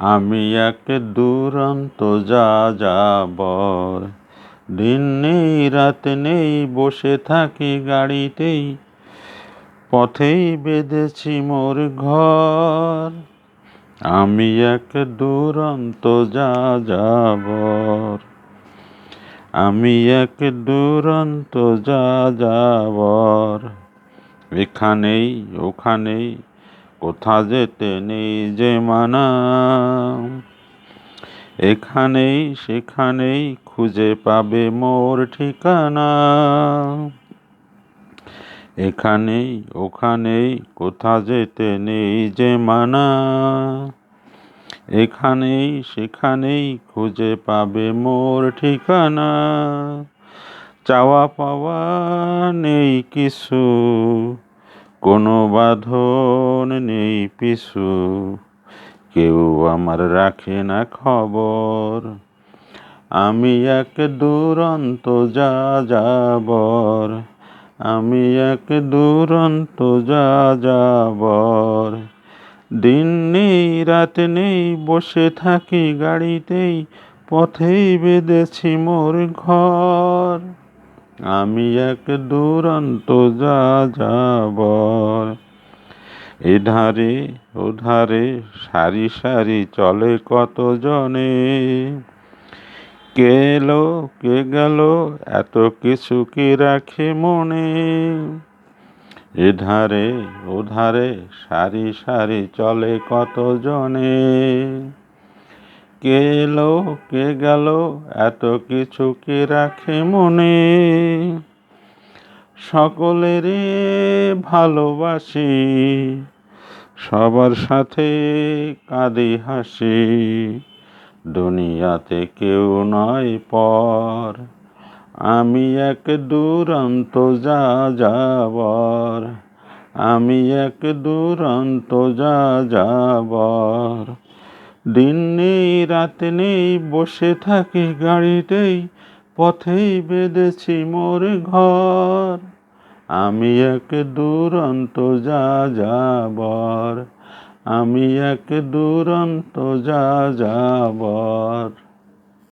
আমি এক দুরন্ত যা যাবর দিন নেই, রাত নেই, বসে থাকি গাড়িতেই। পথেই বেঁধেছি মোর ঘর। আমি এক দুরন্ত যা যাবর আমি এক দুরন্ত যা যাবর এখানেই, ওখানেই কোথা যেতে নেই যে মানা? এখানেই সেখানেই খুঁজে পাবে মোর ঠিকানা। এখানেই, ওখানেই কোথা যেতে নেই যে মানা? এখানেই, সেখানেই খুঁজে পাবে মোর ঠিকানা। চাওয়া পাওয়া নেই কিছু। কোনো বাঁধন নেই পিছু। কেউ আমার রাখে না খবর। আমি এক দুরন্ত যা যাবর আমি এক দুরন্ত যা যাবর দিন নেই, রাত নেই, বসে থাকি গাড়িতেই। পথেই বেঁধেছি মোর ঘর। আমি এক দুরন্ত যা যাবর এধারে ওধারে সারি সারি চলে কত জনে কে এলো, কে গেল, এত কিছু কি রাখে মনে? এধারে ওধারে সারি সারি চলে কত জনে কে এলো কে গেল? এত কিছু কি রাখে মনে? সকলেরই ভালোবাসি, সবার সাথে কাঁদি হাসি। দুনিয়াতে কেউ নয় পর, আমি এক দুরন্ত যা যাবর আমি এক দুরন্ত যা যাবর দিন নেই, রাত নেই, বসে থাকি গাড়িতেই, পথেই বেঁধেছি মোর ঘর। আমি এক দুরন্ত যা যাবর আমি এক দুরন্ত যা যাবর